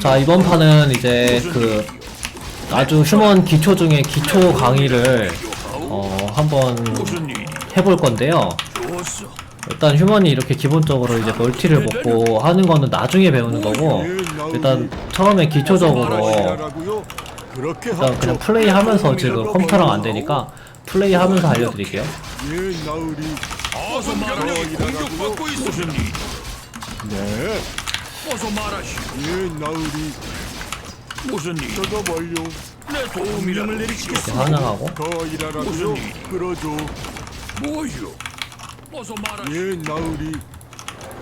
자 이번 판은 이제 그 아주 휴먼 기초 중에 기초 강의를 어 한번? 해볼 건데요. 일단 휴먼이 이렇게 기본적으로 이제 멀티를 먹고 하는 거는 나중에 배우는 거고 일단 처음에 기초적으로 일단 그냥 플레이 하면서 지금 컴퓨터랑 안 되니까 플레이 하면서 알려드릴게요. 예? 네 어서 말하시. 예 나으리 무슨 일? 작업 완료 내 도움이라도 환영하고 더 일하라고요 무슨 일? 끌어줘 뭐요? 어서 말하시. 예 나으리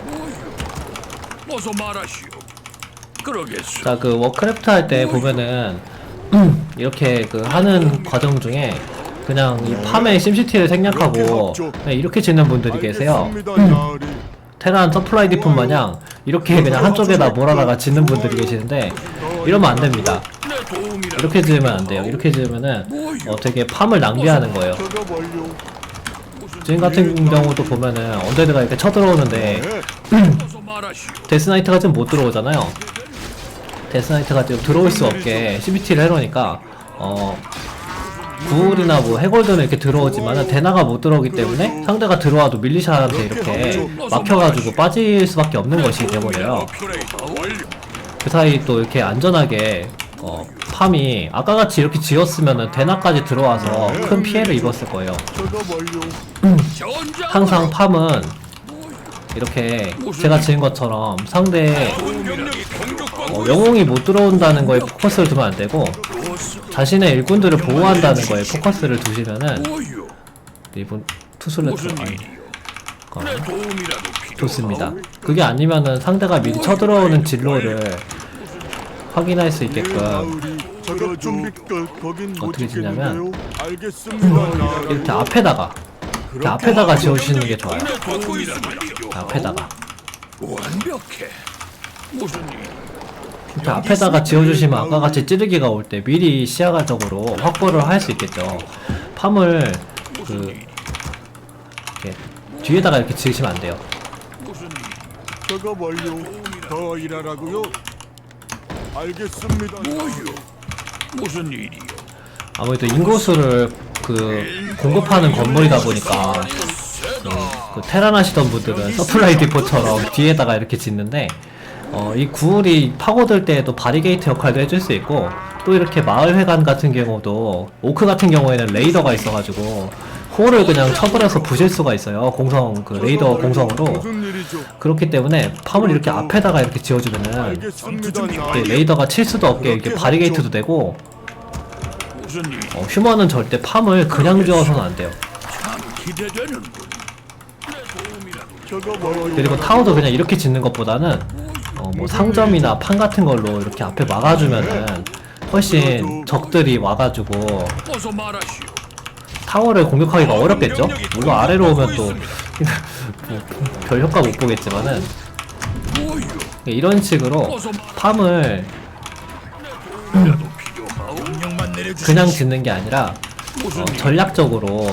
뭐요? 어서 말하시오. 그러겠소. 자그 워크래프트 할 때 보면은 이렇게 그 하는 과정 중에 그냥 이 팜의 심시티를 생략하고 그냥 이렇게 짓는 분들이 계세요. 알겠습니다 나으리 테란 서플라이 디품 마냥 이렇게 그냥 한쪽에다 몰아다가 짓는 분들이 계시는데 이러면 안 됩니다. 이렇게 지으면 안 돼요. 이렇게 지으면은 어 되게 팜을 낭비하는 거예요. 지금 같은 경우도 보면은 언데드가 이렇게 쳐들어오는데. 데스나이트가 지금 못 들어오잖아요. 데스나이트가 지금 들어올 수 없게 CBT를 해놓으니까 어 구울이나 뭐 해골드는 이렇게 들어오지만은 데나가 못 들어오기 때문에 상대가 들어와도 밀리샤한테 이렇게 막혀가지고 빠질 수밖에 없는 것이 완료. 그 사이 또 이렇게 안전하게 어 팜이 아까같이 이렇게 지었으면은 데나까지 들어와서 큰 피해를 입었을 거예요. 항상 팜은 이렇게 제가 지은 것처럼 상대 어, 영웅이 못 들어온다는 거에 포커스를 두면 안 되고. 자신의 일꾼들을 보호한다는 거에 포커스를 두시면은? 이분 일이요? 어. 좋습니다. 그게 아니면은 상대가 미리 쳐들어오는 진로를 확인할 수예 있게끔 못 어떻게 알겠습니다 나으리 이렇게 앞에다가 이렇게 앞에다가 지어주시는 게 좋아요. 앞에다가 완벽해. 무슨 일? 이렇게 앞에다가 지어주시면 아까 같이 찌르기가 올 때 미리 시야가적으로 확보를 할 수 있겠죠. 팜을 그 이렇게 뒤에다가 이렇게 지으시면 안 돼요. 작업 완료 더 일하라고요 알겠습니다 뭐요? 무슨 일이요? 아무래도 인구수를 그 공급하는 건물이다 보니까. 그 테란 하시던 분들은 서플라이 디포처럼 뒤에다가 이렇게 짓는데 어, 이 구울이 파고들 때에도 바리게이트 역할도 해줄 수 있고 또 이렇게 마을 회관 같은 경우도 오크 같은 경우에는 레이더가 있어가지고 홀을 그냥 쳐버려서 부실 수가 있어요. 공성 그 레이더 공성으로. 그렇기 때문에 팜을 이렇게 앞에다가 이렇게 지어주면은 이렇게 나으리 레이더가 칠 수도 없게 이렇게 바리게이트도 되고? 어, 휴먼은 절대 팜을 그냥 지어서는 안 돼요. 그리고 타워도 그냥 이렇게 짓는 것보다는 어, 뭐 상점이나 판 같은 걸로 이렇게 앞에 막아주면은 훨씬 적들이 와가지고 어서 말하시오. 타워를 공격하기가 어렵겠죠? 물론 아래로 오면 또 별 효과 못 보겠지만은 뭐요? 이런 식으로. 팜을. 그냥 짓는 게 아니라 어, 일? 전략적으로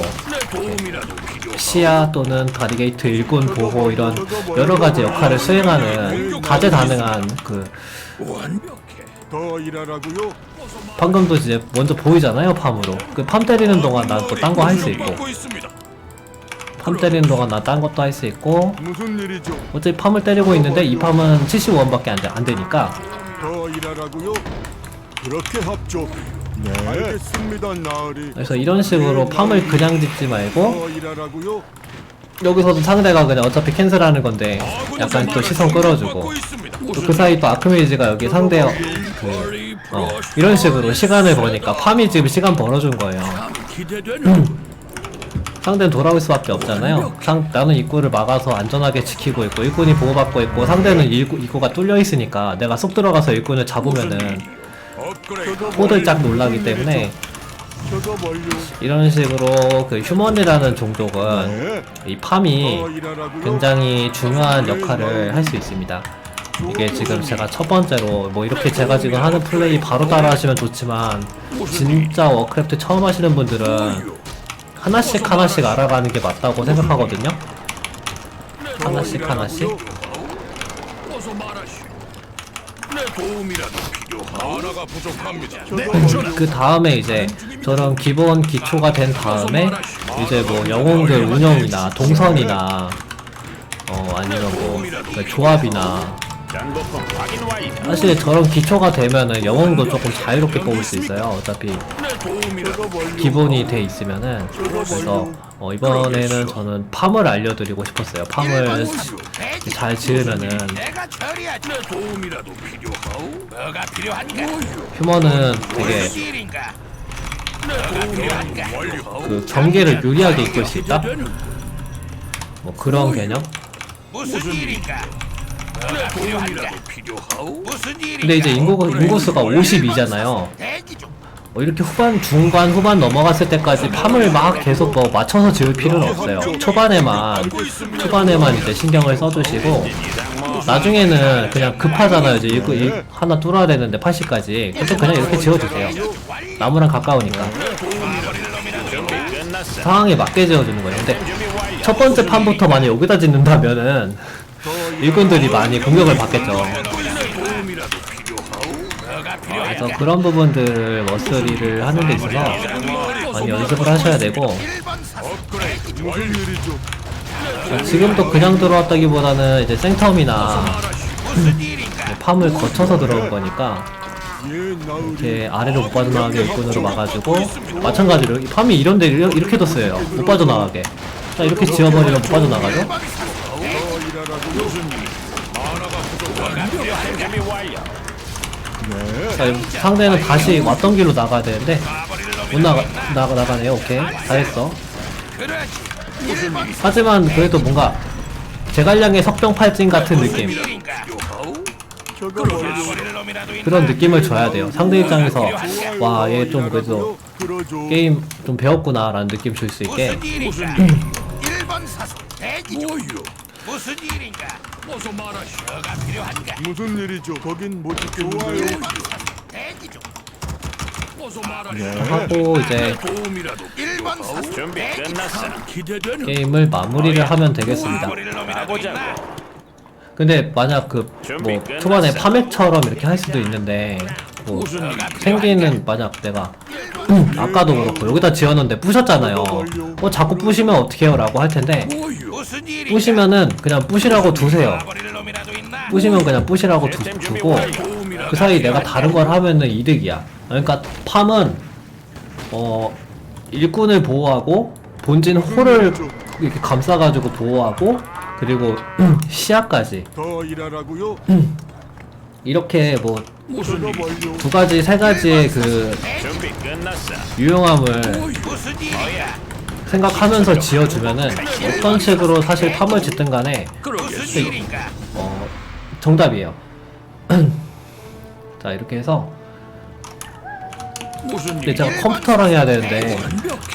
시야 또는 바리게이트 일꾼 보호 이런 여러 가지 역할을 수행하는 다재다능한 그 완벽해. 더 일하라고요? 방금도 이제 먼저 보이잖아요 팜으로. 그 팜 때리는 동안 난 또 딴 거 할 수 있고. 팜 때리는 동안 난딴 것도 할 수 있고. 무슨 일이죠? 어차피 팜을 때리고 있는데 이 팜은 75원밖에 안, 돼- 안 되니까. 더 일하라고요? 그렇게 합조 네. 알겠습니다 나으리. 그래서 이런 식으로 팜을 그냥 짓지 말고 더 일하라고요? 여기서도 상대가 그냥 어차피 캔슬하는 건데 약간 또 시선 끌어주고 또 그 사이 또 아크메이지가 여기 상대 그 어, 이런 식으로 시간을 버니까 팜이 지금 시간 벌어준 거예요. 상대는 돌아올 수밖에 없잖아요. 상, 나는 입구를 막아서 안전하게 지키고 있고 일꾼이 보호받고 있고 상대는 일구, 입구가 뚫려 있으니까 내가 쏙 들어가서 일꾼을 잡으면은 호들짝 놀라기 때문에 이런 식으로 그 휴먼이라는 종족은 네이 팜이 굉장히 중요한 역할을 할 수 있습니다. 이게 지금 제가 첫 번째로 뭐 이렇게 제가 지금 하는 플레이 바로 따라 하시면 좋지만 진짜 워크래프트 처음 하시는 분들은 하나씩 하나씩 알아가는 게 맞다고 생각하거든요. 하나씩 하나씩. 내 도움이라도 필요하오. 하나가 부족합니다. 저거 그 다음에 이제 저런 기본 기초가 된 다음에 이제 뭐 영웅들 운영이나 동선이나 어 아니면 뭐 조합이나 확인. 사실 저런 기초가 되면은 영웅도 조금 자유롭게 뽑을 수 있어요. 어차피 도움이라도 기본이 돼 있으면은 그래서 어 이번에는 저는 팜을 알려드리고 싶었어요. 팜을 잘 지으면은 내가 처리하지. 내 도움이라도 필요하오. 뭐가 필요한가? 휴먼은 되게? 내? 그 경계를 유리하게 이끌 수 있다. 뭐 그런 개념. 무슨 일인가? 내 도움이라도 필요하오. 무슨 일인가? 근데 이제 인구 인구수가 52잖아요. 대기 중. 뭐 이렇게 후반, 중반, 후반 넘어갔을 때까지 팜을 막 계속 뭐 맞춰서 지을 필요는 없어요. 초반에만 초반에만 이제 신경을 써주시고 나중에는 그냥 급하잖아요. 이제 이거 이- 하나 뚫어야 되는데 80까지. 그래서 그냥 이렇게 지어주세요. 나무랑 가까우니까 상황에 맞게 지어주는 거예요. 근데 첫 번째 판부터 만약 여기다 짓는다면은 일꾼들이 많이 공격을 받겠죠. 도움이라도 필요하오. 그래서 그런 부분들을 머스리를 하는 데 있어서 많이 연습을 하셔야 되고 일이죠? 지금도 그냥 들어왔다기보다는 이제 생텀이나? 팜을 거쳐서 들어온 거니까. 이렇게 아래로 못 빠져나가게 일꾼으로 막아주고 마찬가지로 이 팜이 이런데 이렇게 이렇게 뒀어요 못 빠져나가게 자 이렇게 지어버리면 못 빠져나가죠 더 일하라고요? 네. 자 상대는 다시 왔던 길로 나가야 되는데 못 나가 나가 나가네요 오케이 잘했어. 하지만 그래도 뭔가 제갈량의 석병팔진 같은 느낌. 저거 놈이라도 있나? 그런 느낌을 줘야 돼요 상대 입장에서 와 얘 좀 그래도. 게임 좀 배웠구나 라는 느낌 줄 수 있게 무슨 일인가? 1번 사수 대기 중. 무슨 일인가? 어서 말하시오. 뭐가 필요한가? 무슨 일이죠? 거긴 못 지켰는데요. 1번 사수 대기 중. 어서 말하시오. 네. 하고 이제 도움이라도 1번 사수 준비 끝났어. 기대되는 게임을 마무리를 하면 되겠습니다 버릴 놈이라도 있나? 근데 만약 그 뭐 초반에 파맥처럼 이렇게 할 수도 있는데 뭐 생기는 만약 내가 아까도 그렇고 여기다 지었는데 부셨잖아요 어 자꾸 부시면 어떡해요 라고 할 텐데 뭐요? 무슨 일인가? 부시면은 그냥 부시라고 두세요? 부시면 그냥 부시라고 두, 두고 그 사이 내가 다른 걸 하면은 이득이야 그러니까 팜은 어 일꾼을 보호하고 본진 홀을 이렇게 감싸가지고 보호하고 그리고 시야까지? 이렇게 뭐 두. 가지 세 가지의 그 준비 끝났어. 유용함을? 생각하면서 지어주면은 어떤 식으로 사실 팜을 짓든 간에 무슨 일인가? 어 정답이에요 자 이렇게 해서 무슨 근데 제가 컴퓨터랑 해야 되는데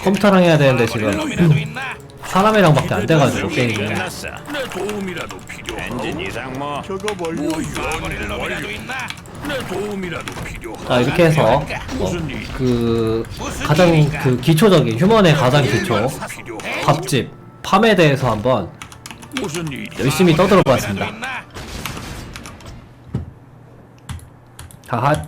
컴퓨터랑 해야 되는데 지금? 사람이랑 밖에 안 돼가지고 게임이 끝났어. 내 도움이라도 필요하오. 엔진 이상 뭐. 저거 멀리. 버릴 놈이라도 있나? 내 도움이라도 필요하오. 자 이렇게 해서 어, 그 가장 그 기초적인 휴먼의 가장 기초 필요하오. 밥집 팜에 대해서 한번 무슨 일? 열심히 떠들어 봤습니다 있나? 하하